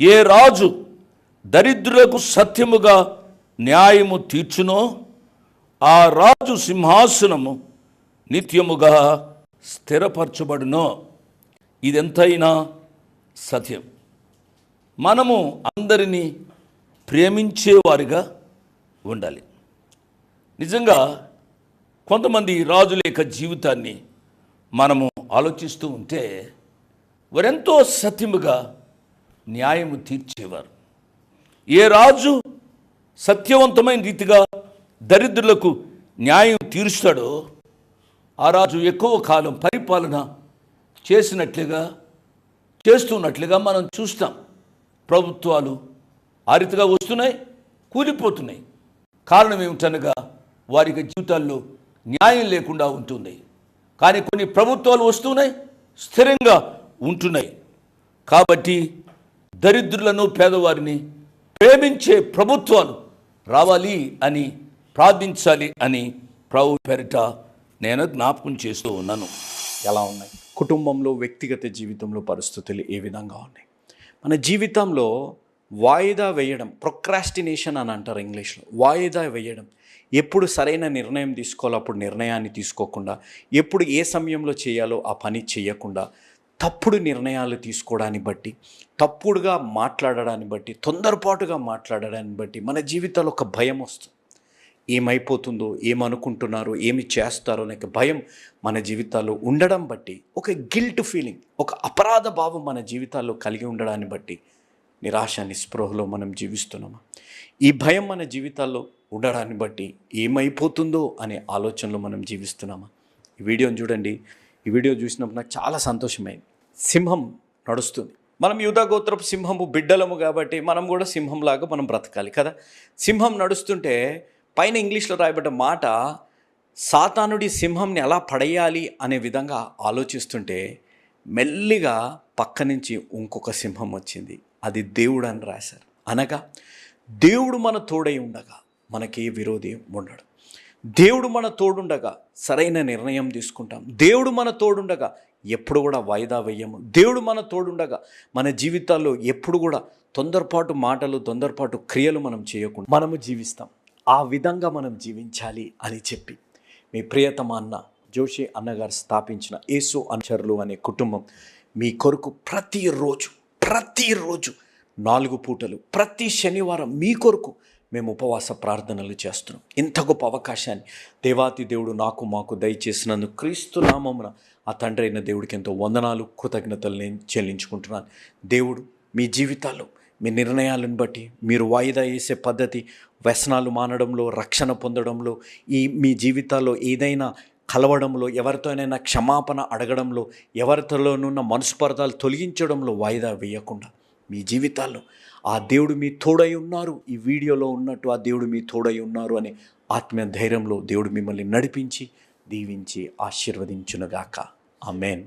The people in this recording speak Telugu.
ఏ రాజు దరిద్రులకు సత్యముగా న్యాయము తీర్చునో ఆ రాజు సింహాసనము నిత్యముగా స్థిరపరచబడునో. ఇదెంతైనా సత్యం. మనము అందరినీ ప్రేమించేవారిగా ఉండాలి. నిజంగా కొంతమంది రాజుల యొక్క జీవితాన్ని మనము ఆలోచిస్తూ ఉంటే వారెంతో సత్యముగా న్యాయము తీర్చేవారు. ఏ రాజు సత్యవంతమైన రీతిగా దరిద్రులకు న్యాయం తీరుస్తాడో ఆ రాజు ఎక్కువ కాలం పరిపాలన చేసినట్లుగా చేస్తున్నట్లుగా మనం చూస్తాం. ప్రభుత్వాలు ఆ రీతిగా వస్తున్నాయి కూలిపోతున్నాయి. కారణం ఏమిటనగా వారికి జీవితాల్లో న్యాయం లేకుండా ఉంటుంది. కానీ కొన్ని ప్రభుత్వాలు వస్తున్నాయి స్థిరంగా ఉంటున్నాయి. కాబట్టి దరిద్రులను పేదవారిని ప్రేమించే ప్రభుత్వాలు రావాలి అని ప్రార్థించాలి అని ప్రభు పేరిట నేను జ్ఞాపకం చేస్తూ ఉన్నాను. ఎలా ఉన్నాయి? కుటుంబంలో వ్యక్తిగత జీవితంలో పరిస్థితులు ఏ విధంగా ఉన్నాయి? మన జీవితంలో వాయిదా వేయడం ప్రొక్రాస్టినేషన్ అని అంటారు ఇంగ్లీష్లో. వాయిదా వేయడం ఎప్పుడు సరైన నిర్ణయం తీసుకోవాలో అప్పుడు నిర్ణయాన్ని తీసుకోకుండా ఎప్పుడు ఏ సమయంలో చేయాలో ఆ పని చేయకుండా తప్పుడు నిర్ణయాలు తీసుకోవడాన్ని బట్టి తప్పుడుగా మాట్లాడడాన్ని బట్టి తొందరపాటుగా మాట్లాడడాన్ని బట్టి మన జీవితాల్లో ఒక భయం వస్తుంది. ఏమైపోతుందో ఏమనుకుంటున్నారో ఏమి చేస్తారో అనే భయం మన జీవితాల్లో ఉండడం బట్టి ఒక గిల్ట్ ఫీలింగ్ ఒక అపరాధ భావం మన జీవితాల్లో కలిగి ఉండడాన్ని బట్టి నిరాశ నిస్పృహలో మనం జీవిస్తున్నామా? ఈ భయం మన జీవితాల్లో ఉండడాన్ని బట్టి ఏమైపోతుందో అనే ఆలోచనలో మనం జీవిస్తున్నామా? ఈ వీడియోని చూడండి. ఈ వీడియో చూసినప్పుడు నాకు చాలా సంతోషమైంది. సింహం నడుస్తుంది. మనం యూదా గోత్రపు సింహము బిడ్డలము కాబట్టి మనం కూడా సింహంలాగా మనం బ్రతకాలి కదా. సింహం నడుస్తుంటే పైన ఇంగ్లీష్లో రాయబడ్డ మాట సాతానుడి సింహంని ఎలా పడేయాలి అనే విధంగా ఆలోచిస్తుంటే మెల్లిగా పక్క నుంచి ఇంకొక సింహం వచ్చింది. అది దేవుడు అని రాశారు. అనగా దేవుడు మన తోడై ఉండగా మనకి విరోధి ఉండడు. దేవుడు మన తోడుండగా సరైన నిర్ణయం తీసుకుంటాం. దేవుడు మన తోడుండగా ఎప్పుడు కూడా వాయిదా వేయము. దేవుడు మన తోడుండగా మన జీవితాల్లో ఎప్పుడు కూడా తొందరపాటు మాటలు తొందరపాటు క్రియలు మనం చేయకుండా మనము జీవిస్తాం. ఆ విధంగా మనం జీవించాలి అని చెప్పి మీ ప్రియతమ అన్న జోషి అన్నగారు స్థాపించిన యేసు అనుచరులు అనే కుటుంబం మీ కొరకు ప్రతిరోజు ప్రతిరోజు నాలుగు పూటలు ప్రతి శనివారం మీ కొరకు మేము ఉపవాస ప్రార్థనలు చేస్తున్నాం. ఇంత గొప్ప అవకాశాన్ని దేవాతి దేవుడు నాకు మాకు దయచేసినందుకు క్రీస్తు నామమున ఆ తండ్రి అయిన దేవుడికి ఎంతో వందనాలు కృతజ్ఞతలు నేను చెల్లించుకుంటున్నాను. దేవుడు మీ జీవితాల్లో మీ నిర్ణయాలను బట్టి మీరు వాయిదా వేసే పద్ధతి వ్యసనాలు మానడంలో రక్షణ పొందడంలో ఈ మీ జీవితాల్లో ఏదైనా కలవడంలో ఎవరితోనైనా క్షమాపణ అడగడంలో ఎవరితోనూ ఉన్న మనస్పర్ధాలు తొలగించడంలో వాయిదా వేయకుండా మీ జీవితాల్లో. ఆ దేవుడు మీ తోడై ఉన్నారు. ఈ వీడియోలో ఉన్నట్టు ఆ దేవుడు మీ తోడై ఉన్నారు అనే ఆత్మీయ ధైర్యంలో దేవుడు మిమ్మల్ని నడిపించి దీవించి ఆశీర్వదించునుగాక. ఆమెన్.